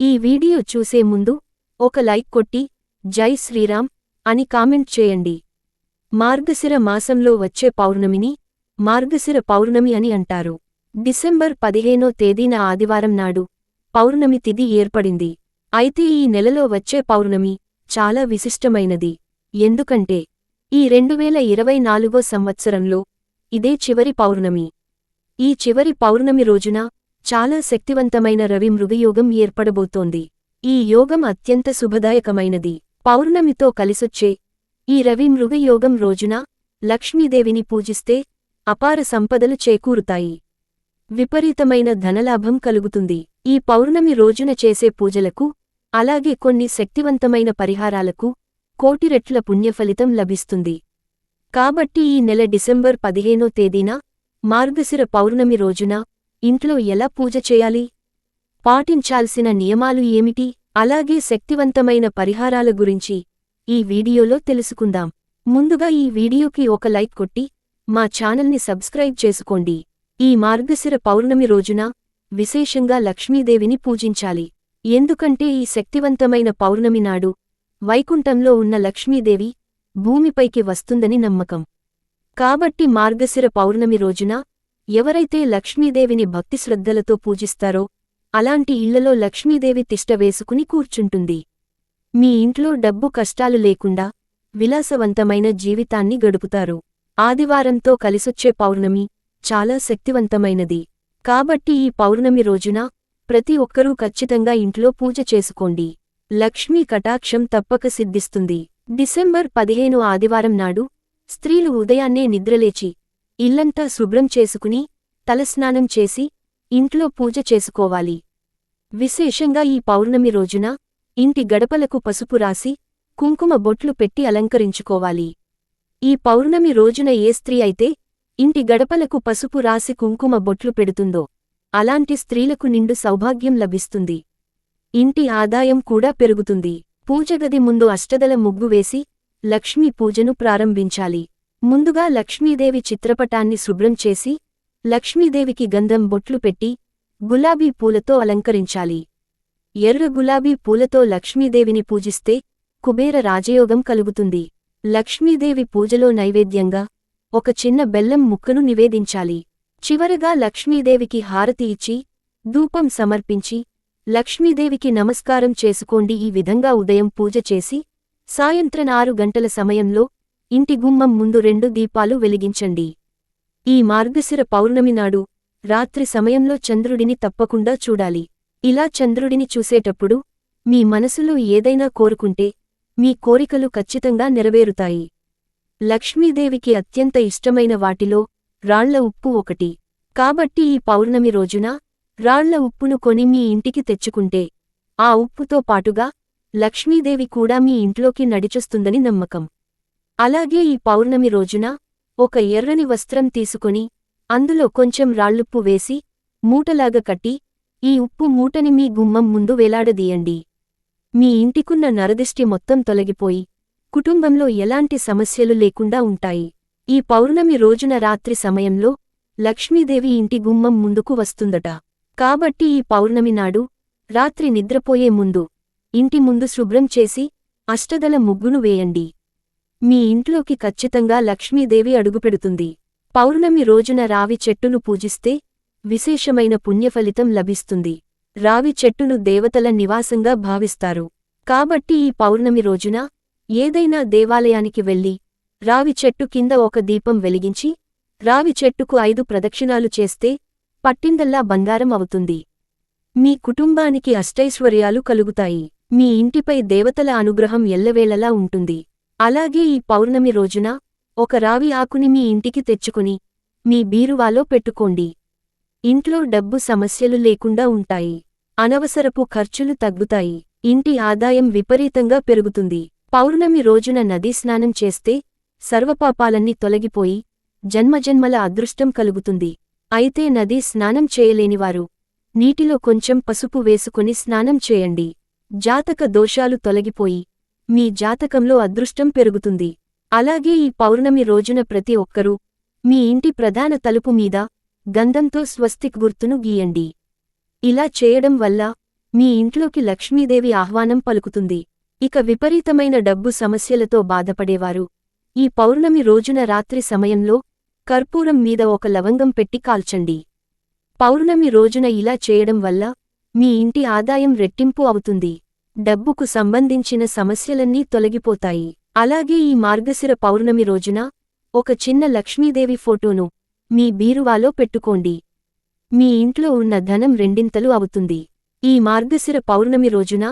ఈ వీడియో చూసే ముందు ఒక లైక్ కొట్టి జై శ్రీరామ్ అని కామెంట్ చేయండి. మార్గశిర మాసంలో వచ్చే పౌర్ణమిని మార్గశిర పౌర్ణమి అని అంటారు. డిసెంబర్ పదిహేనో తేదీన ఆదివారం నాడు పౌర్ణమి తిథి ఏర్పడింది. అయితే ఈ నెలలో వచ్చే పౌర్ణమి చాలా విశిష్టమైనది. ఎందుకంటే ఈ రెండువేల ఇరవై నాలుగో సంవత్సరంలో ఇదే చివరి పౌర్ణమి. ఈ చివరి పౌర్ణమి రోజున చాలా శక్తివంతమైన రవి మృగయోగం ఏర్పడబోతోంది. ఈ యోగం అత్యంత శుభదాయకమైనది. పౌర్ణమితో కలిసొచ్చే ఈ రవి మృగయోగం రోజున లక్ష్మీదేవిని పూజిస్తే అపార సంపదలు చేకూరుతాయి. విపరీతమైన ధనలాభం కలుగుతుంది. ఈ పౌర్ణమి రోజున చేసే పూజలకు అలాగే కొన్ని శక్తివంతమైన పరిహారాలకు కోటిరెట్ల పుణ్యఫలితం లభిస్తుంది. కాబట్టి ఈ నెల డిసెంబర్ పదిహేనో తేదీన మార్గశిర పౌర్ణమి రోజున ఇంట్లో ఎలా పూజ చేయాలి? పాటించాల్సిన నియమాలు ఏమిటి? అలాగే శక్తివంతమైన పరిహారాల గురించి ఈ వీడియోలో తెలుసుకుందాం. ముందుగా ఈ వీడియోకి ఒక లైక్ కొట్టి మా ఛానల్ని సబ్స్క్రైబ్ చేసుకోండి. ఈ మార్గశిర పౌర్ణమి రోజున విశేషంగా లక్ష్మీదేవిని పూజించాలి. ఎందుకంటే ఈ శక్తివంతమైన పౌర్ణమి నాడు వైకుంఠంలో ఉన్న లక్ష్మీదేవి భూమిపైకి వస్తుందని నమ్మకం. కాబట్టి మార్గశిర పౌర్ణమి రోజున ఎవరైతే లక్ష్మీదేవిని భక్తి శ్రద్ధలతో పూజిస్తారో అలాంటి ఇళ్ళలో లక్ష్మీదేవి తిష్ట వేసుకుని కూర్చుంటుంది. మీ ఇంట్లో డబ్బు కష్టాలు లేకుండా విలాసవంతమైన జీవితాన్ని గడుపుతారు. ఆదివారంతో కలిసొచ్చే పౌర్ణమి చాలా శక్తివంతమైనది. కాబట్టి ఈ పౌర్ణమి రోజున ప్రతి ఒక్కరూ ఖచ్చితంగా ఇంట్లో పూజ చేసుకోండి. లక్ష్మీ కటాక్షం తప్పక సిద్ధిస్తుంది. డిసెంబర్ పదిహేను ఆదివారం నాడు స్త్రీలు ఉదయాన్నే నిద్రలేచి ఇల్లంతా శుభ్రం చేసుకుని తలస్నానం చేసి ఇంట్లో పూజ చేసుకోవాలి. విశేషంగా ఈ పౌర్ణమి రోజున ఇంటి గడపలకు పసుపు రాసి కుంకుమ బొట్లు పెట్టి అలంకరించుకోవాలి. ఈ పౌర్ణమి రోజున ఏ స్త్రీ అయితే ఇంటి గడపలకు పసుపు రాసి కుంకుమ బొట్లు పెడుతుందో అలాంటి స్త్రీలకు నిండు సౌభాగ్యం లభిస్తుంది. ఇంటి ఆదాయం కూడా పెరుగుతుంది. పూజగది ముందు అష్టదల ముగ్గు వేసి లక్ష్మీ పూజను ప్రారంభించాలి. ముందుగా లక్ష్మీదేవి చిత్రపటాన్ని శుభ్రం చేసి లక్ష్మీదేవికి గంధం బొట్లు పెట్టి గులాబీ పూలతో అలంకరించాలి. ఎర్ర గులాబీ పూలతో లక్ష్మీదేవిని పూజిస్తే కుబేర రాజయోగం కలుగుతుంది. లక్ష్మీదేవి పూజలో నైవేద్యంగా ఒక చిన్న బెల్లం ముక్కను నివేదించాలి. చివరగా లక్ష్మీదేవికి హారతి ఇచ్చి ధూపం సమర్పించి లక్ష్మీదేవికి నమస్కారం చేసుకోండి. ఈ విధంగా ఉదయం పూజ చేసి సాయంత్రం ఆరు గంటల సమయంలో ఇంటి గుమ్మం ముందు రెండు దీపాలు వెలిగించండి. ఈ మార్గశిర పౌర్ణమి నాడు రాత్రి సమయంలో చంద్రుడిని తప్పకుండా చూడాలి. ఇలా చంద్రుడిని చూసేటప్పుడు మీ మనసులో ఏదైనా కోరుకుంటే మీ కోరికలు ఖచ్చితంగా నెరవేరుతాయి. లక్ష్మీదేవికి అత్యంత ఇష్టమైన వాటిలో రాళ్ళ ఉప్పు ఒకటి. కాబట్టి ఈ పౌర్ణమి రోజున రాళ్ళ ఉప్పును కొని మీ ఇంటికి తెచ్చుకుంటే ఆ ఉప్పుతో పాటుగా లక్ష్మీదేవి కూడా మీ ఇంట్లోకి నడిచొస్తుందని నమ్మకం. అలాగే ఈ పౌర్ణమి రోజున ఒక ఎర్రని వస్త్రం తీసుకొని అందులో కొంచెం రాళ్ళుప్పు వేసి మూటలాగా కట్టి ఈ ఉప్పు మూటని మీ గుమ్మం ముందు వేలాడదీయండి. మీ ఇంటికున్న నరదిష్టి మొత్తం తొలగిపోయి కుటుంబంలో ఎలాంటి సమస్యలు లేకుండా ఉంటాయి. ఈ పౌర్ణమి రోజున రాత్రి సమయంలో లక్ష్మీదేవి ఇంటి గుమ్మం ముందుకు వస్తుందట. కాబట్టి ఈ పౌర్ణమి నాడు రాత్రి నిద్రపోయే ముందు ఇంటి ముందు శుభ్రం చేసి అష్టదల ముగ్గును వేయండి. మీ ఇంట్లోకి ఖచ్చితంగా లక్ష్మీదేవి అడుగుపెడుతుంది. పౌర్ణమి రోజున రావి చెట్టును పూజిస్తే విశేషమైన పుణ్యఫలితం లభిస్తుంది. రావి చెట్టును దేవతల నివాసంగా భావిస్తారు. కాబట్టి ఈ పౌర్ణమి రోజున ఏదైనా దేవాలయానికి వెళ్ళి రావి చెట్టు కింద ఒక దీపం వెలిగించి రావి చెట్టుకు ఐదు ప్రదక్షిణాలు చేస్తే పట్టిందల్లా బంగారం అవుతుంది. మీ కుటుంబానికి అష్టైశ్వర్యాలు కలుగుతాయి. మీ ఇంటిపై దేవతల అనుగ్రహం ఎల్లవేళలా ఉంటుంది. అలాగే ఈ పౌర్ణమి రోజున ఒక రావి ఆకుని మీ ఇంటికి తెచ్చుకుని మీ బీరువాలో పెట్టుకోండి. ఇంట్లో డబ్బు సమస్యలు లేకుండా ఉంటాయి. అనవసరపు ఖర్చులు తగ్గుతాయి. ఇంటి ఆదాయం విపరీతంగా పెరుగుతుంది. పౌర్ణమి రోజున నదీ స్నానం చేస్తే సర్వపాపాలన్నీ తొలగిపోయి జన్మజన్మల అదృష్టం కలుగుతుంది. అయితే నదీ స్నానం చేయలేనివారు నీటిలో కొంచెం పసుపు వేసుకుని స్నానం చేయండి. జాతక దోషాలు తొలగిపోయి మీ జాతకంలో అదృష్టం పెరుగుతుంది. అలాగే ఈ పౌర్ణమి రోజున ప్రతి ఒక్కరూ మీ ఇంటి ప్రధాన తలుపు మీద గంధంతో స్వస్తిక్ గుర్తును గీయండి. ఇలా చేయడం వల్ల మీ ఇంట్లోకి లక్ష్మీదేవి ఆహ్వానం పలుకుతుంది. ఇక విపరీతమైన డబ్బు సమస్యలతో బాధపడేవారు. ఈ పౌర్ణమి రోజున రాత్రి సమయంలో కర్పూరం మీద ఒక లవంగం పెట్టి కాల్చండి. పౌర్ణమి రోజున ఇలా చేయడం వల్ల మీ ఇంటి ఆదాయం రెట్టింపు అవుతుంది. డబ్బుకు సంబంధించిన సమస్యలన్నీ తొలగిపోతాయి. అలాగే ఈ మార్గశిర పౌర్ణమి రోజున ఒక చిన్న లక్ష్మీదేవి ఫోటోను మీ బీరువాలో పెట్టుకోండి. మీ ఇంట్లో ఉన్న ధనం రెండింతలు అవుతుంది. ఈ మార్గశిర పౌర్ణమి రోజున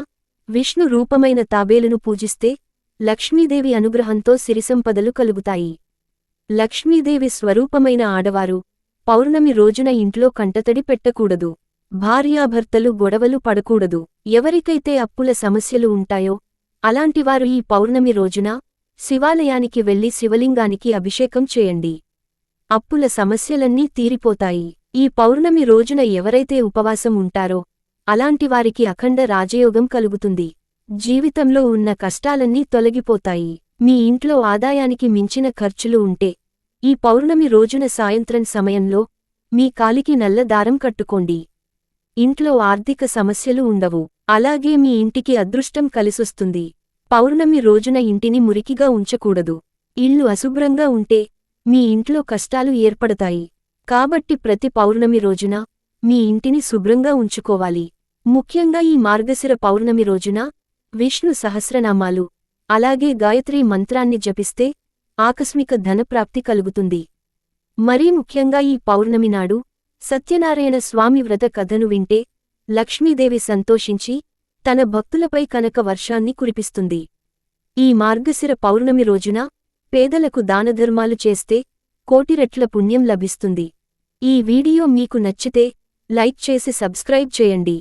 విష్ణు రూపమైన తాబేలును పూజిస్తే లక్ష్మీదేవి అనుగ్రహంతో సిరిసంపదలు కలుగుతాయి. లక్ష్మీదేవి స్వరూపమైన ఆడవారు పౌర్ణమి రోజున ఇంట్లో కంటతడి పెట్టకూడదు. భార్యాభర్తలు గొడవలు పడకూడదు. ఎవరికైతే అప్పుల సమస్యలు ఉంటాయో అలాంటివారు ఈ పౌర్ణమి రోజున శివాలయానికి వెళ్ళి శివలింగానికి అభిషేకం చేయండి. అప్పుల సమస్యలన్నీ తీరిపోతాయి. ఈ పౌర్ణమి రోజున ఎవరైతే ఉపవాసం ఉంటారో అలాంటివారికి అఖండ రాజయోగం కలుగుతుంది. జీవితంలో ఉన్న కష్టాలన్నీ తొలగిపోతాయి. మీ ఇంట్లో ఆదాయానికి మించిన ఖర్చులు ఉంటే ఈ పౌర్ణమి రోజున సాయంత్రం సమయంలో మీ కాలికి నల్ల దారం కట్టుకోండి. ఇంట్లో ఆర్థిక సమస్యలు ఉండవు. అలాగే మీ ఇంటికి అదృష్టం కలిసొస్తుంది. పౌర్ణమి రోజున ఇంటిని మురికిగా ఉంచకూడదు. ఇల్లు అశుభ్రంగా ఉంటే మీ ఇంట్లో కష్టాలు ఏర్పడతాయి. కాబట్టి ప్రతి పౌర్ణమి రోజున మీ ఇంటిని శుభ్రంగా ఉంచుకోవాలి. ముఖ్యంగా ఈ మార్గశిర పౌర్ణమి రోజున విష్ణు సహస్రనామాలు అలాగే గాయత్రీ మంత్రాన్ని జపిస్తే ఆకస్మిక ధనప్రాప్తి కలుగుతుంది. మరీ ముఖ్యంగా ఈ పౌర్ణమి నాడు సత్యనారాయణ స్వామి వ్రత కథను వింటే లక్ష్మీదేవి సంతోషించి తన భక్తులపై కనక వర్షాన్ని కురిపిస్తుంది. ఈ మార్గశిర పౌర్ణమి రోజున పేదలకు దానధర్మాలు చేస్తే కోటిరెట్ల పుణ్యం లభిస్తుంది. ఈ వీడియో మీకు నచ్చితే లైక్ చేసి సబ్స్క్రైబ్ చేయండి.